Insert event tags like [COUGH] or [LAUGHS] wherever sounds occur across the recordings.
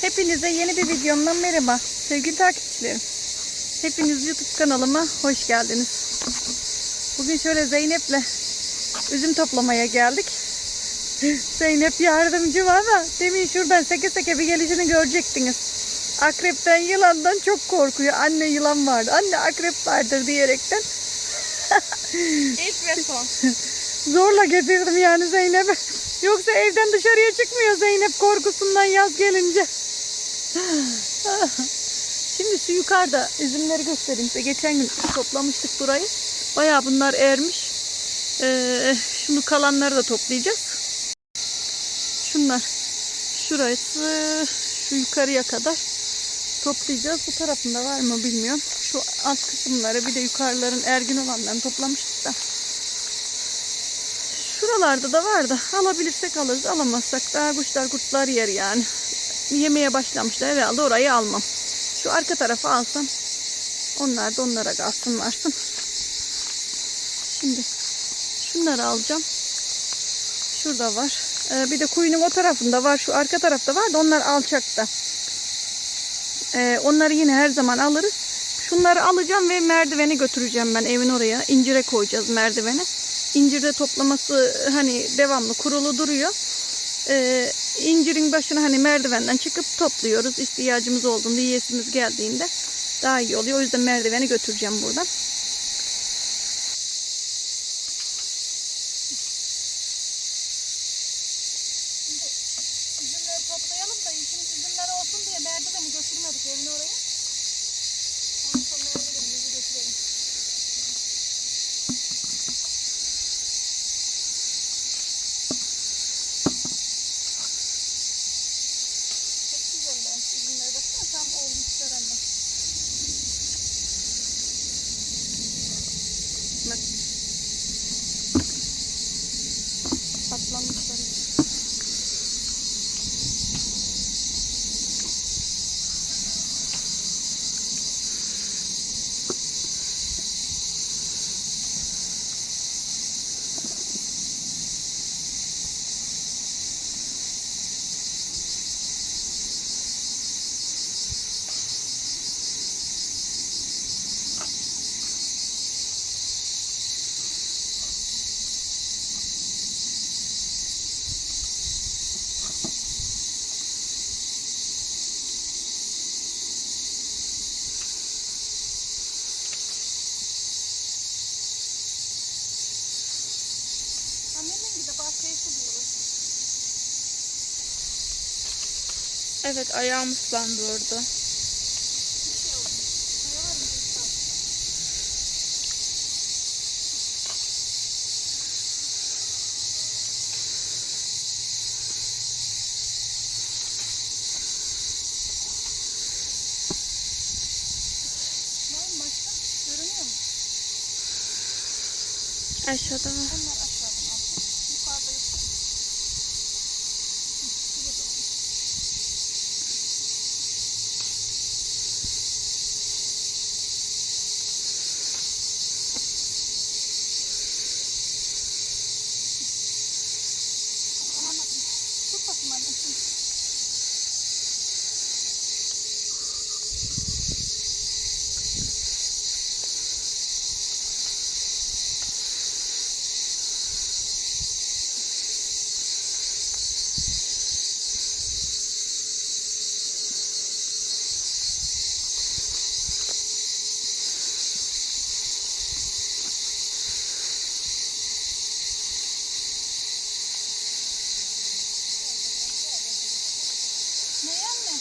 Hepinize yeni bir videomdan merhaba sevgili takipçilerim. Hepiniz YouTube kanalıma hoş geldiniz. Bugün şöyle Zeynep'le üzüm toplamaya geldik. [LAUGHS] Zeynep yardımcı ama demin şuradan seke seke bir gelişini görecektiniz. Akrepten yılandan çok korkuyor. Anne yılan vardı. Anne akrep vardır diyerekten. [LAUGHS] İlk ve son. [LAUGHS] Zorla getirdim yani Zeynep'i. Yoksa evden dışarıya çıkmıyor Zeynep korkusundan yaz gelince. Şimdi şu yukarıda üzümleri göstereyim size. Geçen gün toplamıştık burayı. Bayağı bunlar ermiş. Ee, şunu kalanları da toplayacağız. Şunlar. Şurası şu yukarıya kadar toplayacağız. Bu tarafında var mı bilmiyorum. Şu alt kısımları bir de yukarıların ergin olanlarını toplamıştık da. Şuralarda da var da alabilirsek alırız alamazsak daha kuşlar kurtlar yer yani. Yemeye başlamışlar herhalde orayı almam. Şu arka tarafı alsam onlar da onlara kalsın varsın. Şimdi şunları alacağım. Şurada var. Ee, bir de kuyunun o tarafında var. Şu arka tarafta var da onlar alçakta. Ee, onları yine her zaman alırız. Şunları alacağım ve merdiveni götüreceğim ben evin oraya. İncire koyacağız merdivene. İncirde toplaması hani devamlı kurulu duruyor. Ee, incirin başına hani merdivenden çıkıp topluyoruz. İhtiyacımız olduğunda, yiyesimiz geldiğinde daha iyi oluyor. O yüzden merdiveni götüreceğim buradan. Üzümleri toplayalım da şimdi üzümler olsun diye merdiveni götürmedik evin oraya. Evet ayağım ıslandı orada. Bir şey oldu. Ne var mı? Var mı başka? Görünüyor mu? Aşağıda var. Onlar aşağıdan alsın. Yukarıda yok. Hı, şurada olmuş. Alamadım. Tut bakayım anne. Hı. Ne anne?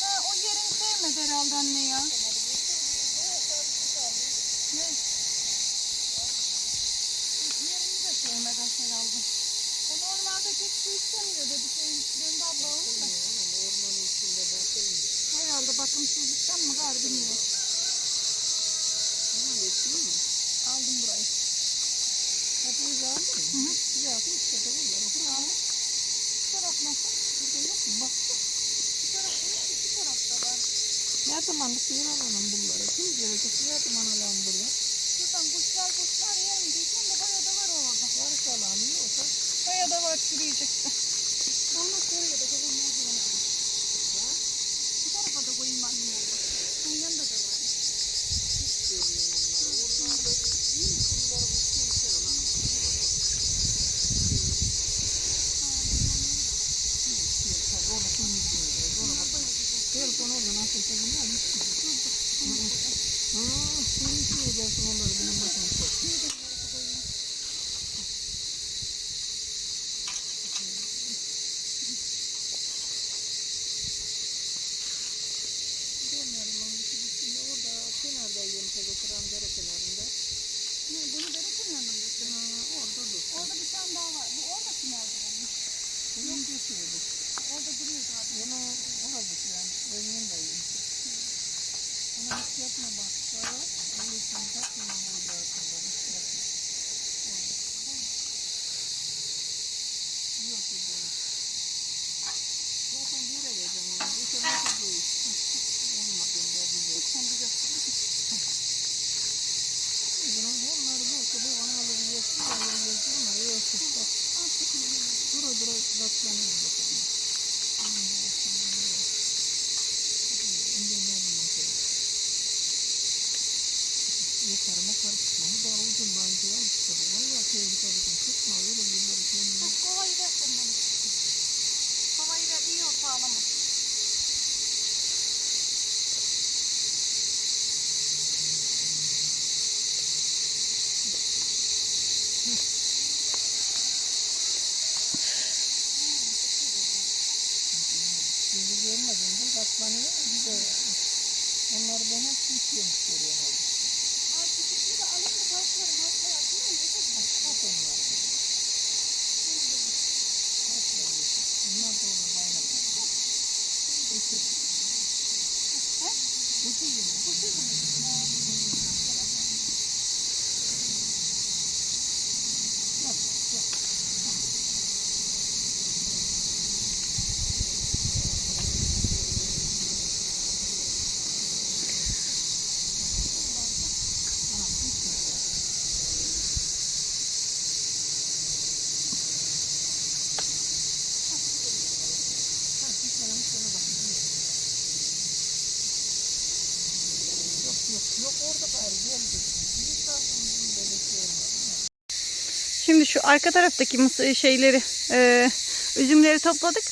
Ha o sevmedi herhalde anne ya. Ne? Yerini de sevmedi herhalde. O normalde pek su istemiyor dedi. Şeyin döndü abla onun da. Ormanın içinde bakılmıyor. Herhalde bakımsızlıktan mı gar bilmiyorum. Aldım burayı. Hepiniz aldın mı? Hı hı. Yazın işte de bunları. Bu taraf nasıl? Burada yok mu? Bak. Bu taraf yok. İki tarafta var. Ne zamanlık sıyıran hanım bunları? Kim gelecek? Ne zaman alan burada? Şuradan kuşlar kuşlar yerim diyeceğim de bayağı da var orada. Varsa alanı yoksa Bayağı da var çürüyecek de. Oraya da koyun merdiven ama. Bu tarafa da koyun merdiven olur. Onun yanında da var. Telefon orada nasıl çekiliyor mu? Aa, sen içine gelsin onları benim başıma çek. Bilmiyorum onun içi bittiğinde orada yemişe götüren dere kenarında. Ne, bunu dere kenarına mı? Ha, orada dur. Orada bir tane daha var. Bu oradaki merdiven. Benim geçiyordu. Orada duruyordu abi. Onu orada yani evinin de yemişe. Ona hiç yapma bak. Sonra için takma burada aslında. Hiç yapma. Yok yok. Zaten bir yere vereceğim onu. İşte nasıl değil. Bize. Sen bir göster. O zaman onları bulsa bu uzun bence ya. İşte bu. Valla tehlikeli bakın. Çıkma öyle bunları kendine. Kovayı ver sen bana. Kovayı ver. Bizi katlanıyor. Bir de onları ben hep istiyormuş görüyorum orada. Ay küçüklüğü de alayım da kalkıyorum. Halkaya atayım mı? Kat onlar. Veriyorsun. Onlar da orada bayrak. Peki. Bu şey mi? Yok, yok. Ha, bir kere bir kere bak. Yok yok yok orada bari geldi. Bir tarafım böyle şey olmadı. Şimdi şu arka taraftaki mısır şeyleri, e, üzümleri topladık.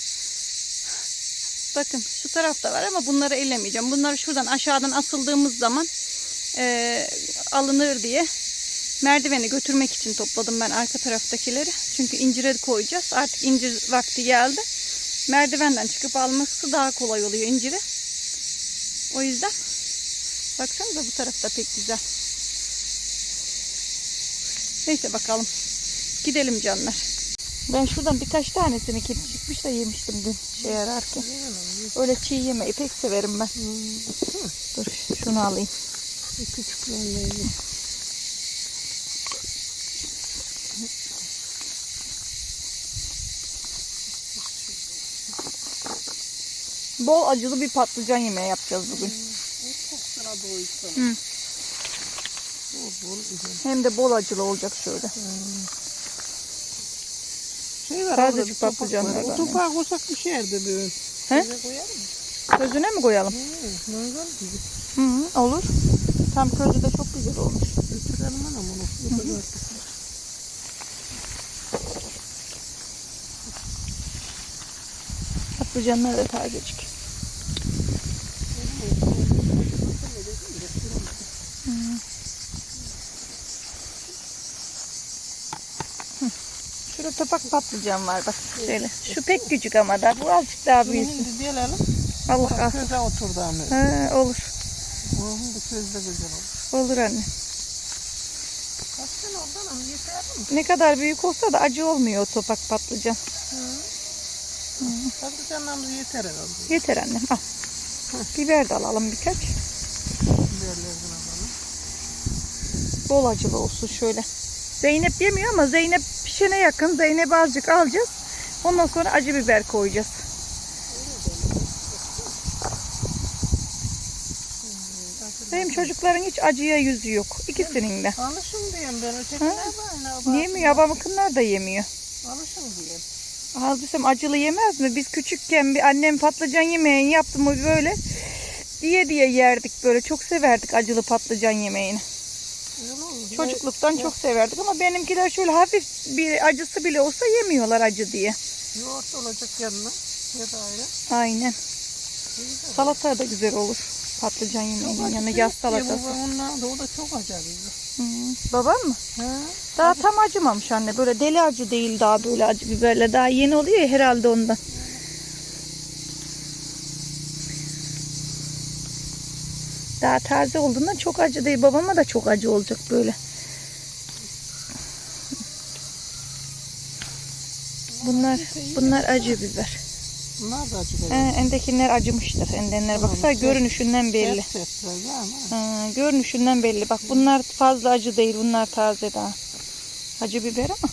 Bakın şu tarafta var ama bunları ellemeyeceğim. Bunları şuradan aşağıdan asıldığımız zaman e, alınır diye merdiveni götürmek için topladım ben arka taraftakileri. Çünkü incire koyacağız. Artık incir vakti geldi. Merdivenden çıkıp alması daha kolay oluyor inciri. O yüzden baksanıza bu tarafta pek güzel. Neyse bakalım. Gidelim canlar. Ben şuradan birkaç tanesini kedi çıkmış da yemiştim dün şey ararken. Öyle çiğ yemeyi pek severim ben. Dur şunu alayım. Küçüklerle Bol acılı bir patlıcan yemeği yapacağız bugün. Hem de bol acılı olacak şöyle. Şey var topak patlıcanlar var. topağı koysak bir şeydi böyle. He? Közüne mi koyalım? Hı, mangal gibi. Hı hı, olur. Tam közü de çok güzel olmuş. Götürelim anam onu. Patlıcanlar da tazecik. Şurada topak patlıcan var bak şöyle. Şu pek küçük ama da bu azıcık daha büyüsün. şimdi diyelim. Allah ah. Köze oturdu ama. Ha, olur. Onun da közde güzel olur. Olur anne. Kaç tane oldu lan? Yeter mi? Ne kadar büyük olsa da acı olmuyor o topak patlıcan. Patlıcanlarımız yeter herhalde. Yeter annem al. Biber de alalım birkaç. Biberlerden alalım. Bol acılı olsun şöyle. Zeynep yemiyor ama Zeynep pişene yakın. Zeynep azıcık alacağız. Ondan sonra acı biber koyacağız. Benim çocukların hiç acıya yüzü yok. İkisinin de. Alışın diyeyim ben. Ötekiler de. Yemiyor. Babamınkiler da yemiyor. Alışın diyeyim. Aldıysam acılı yemez mi? Biz küçükken bir annem patlıcan yemeğini yaptı mı böyle diye diye yerdik böyle. Çok severdik acılı patlıcan yemeğini. Çocukluktan çok severdik ama benimkiler şöyle hafif bir acısı bile olsa yemiyorlar acı diye. Yoğurt olacak yanına. Ya da ayrı. Aynen. Salata da güzel olur. Patlıcan yemeğinin yanına yaz salatası. Onlar da o da çok acayip. Hı. Baban mı? Ha? Daha tam acımamış anne. Böyle deli acı değil daha böyle acı biberle. Daha yeni oluyor ya herhalde ondan. Daha taze olduğundan çok acı değil. Babama da çok acı olacak böyle. Bunlar bunlar acı biber. Bunlar da acı Ee, böyle. endekiler acımıştır. Endenler çok- görünüşünden belli. Ha, görünüşünden belli. Bak bunlar fazla acı değil. Bunlar taze daha. Acı biber ama.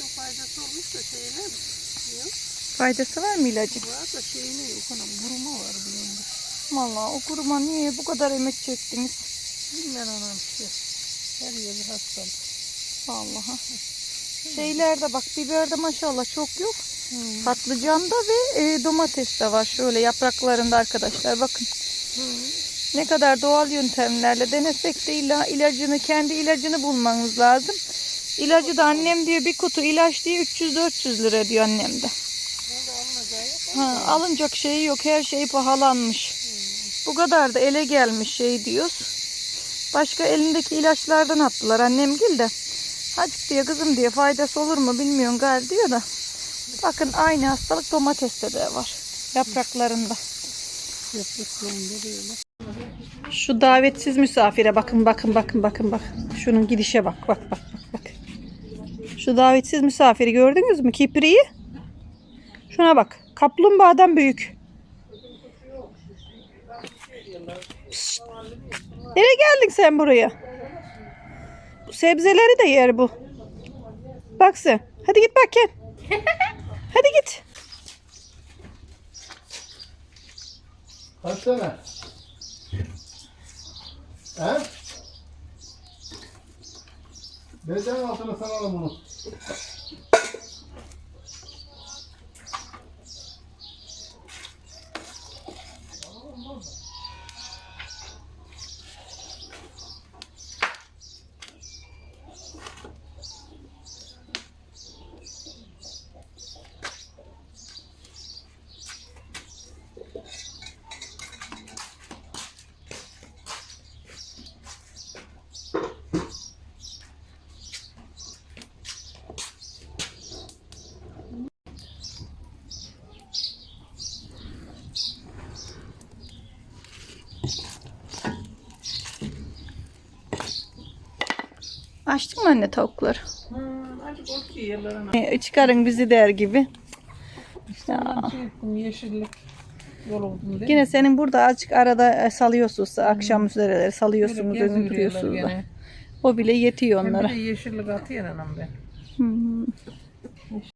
İlacın faydası olmuş da şeyine diyor. Faydası var mı ilacın? Var da şeyine yok. Ona vurma var bunun. Vallahi o kuruma niye bu kadar emek çektiniz? Bilmem anam işte. Her yeri hastalık. Vallahi. Şeylerde bak biberde maşallah çok yok. Hı. Patlıcanda ve e, domates de var. Şöyle yapraklarında arkadaşlar bakın. Hı. Ne kadar doğal yöntemlerle denesek de illa ilacını kendi ilacını bulmamız lazım. İlacı da annem diyor bir kutu ilaç diye 300-400 lira diyor annem de. Ha, alınacak şey yok. Her şey pahalanmış. Bu kadar da ele gelmiş şey diyoruz. Başka elindeki ilaçlardan attılar annem gil de. Hacık diye kızım diye faydası olur mu bilmiyorum gal diyor da. Bakın aynı hastalık domateste de var. Yapraklarında. Şu davetsiz misafire bakın bakın bakın bakın bakın. Şunun gidişe bak bak bak. Şu davetsiz misafiri gördünüz mü? Kipriyi. Şuna bak. Kaplumbağadan büyük. Pişt. Nereye geldin sen buraya? Bu sebzeleri de yer bu. Bak sen. Hadi git bak gel. [LAUGHS] Hadi git. Kaç tane? He? Bezden altına saralım bunu. Thank you. Açtın mı anne tavukları? Hı. Hadi ot yiyorlar ana. E, çıkarın bizi der gibi. Ya. Şey ettim, yeşillik yol oldum diye. Yine senin burada azıcık arada e, salıyorsunuz. Akşam üzereleri Böyle salıyorsunuz, gezdiriyorlar öldürüyorsunuz da. gene. O bile yetiyor Hem onlara. de yeşillik atıyor anam ben. Hmm.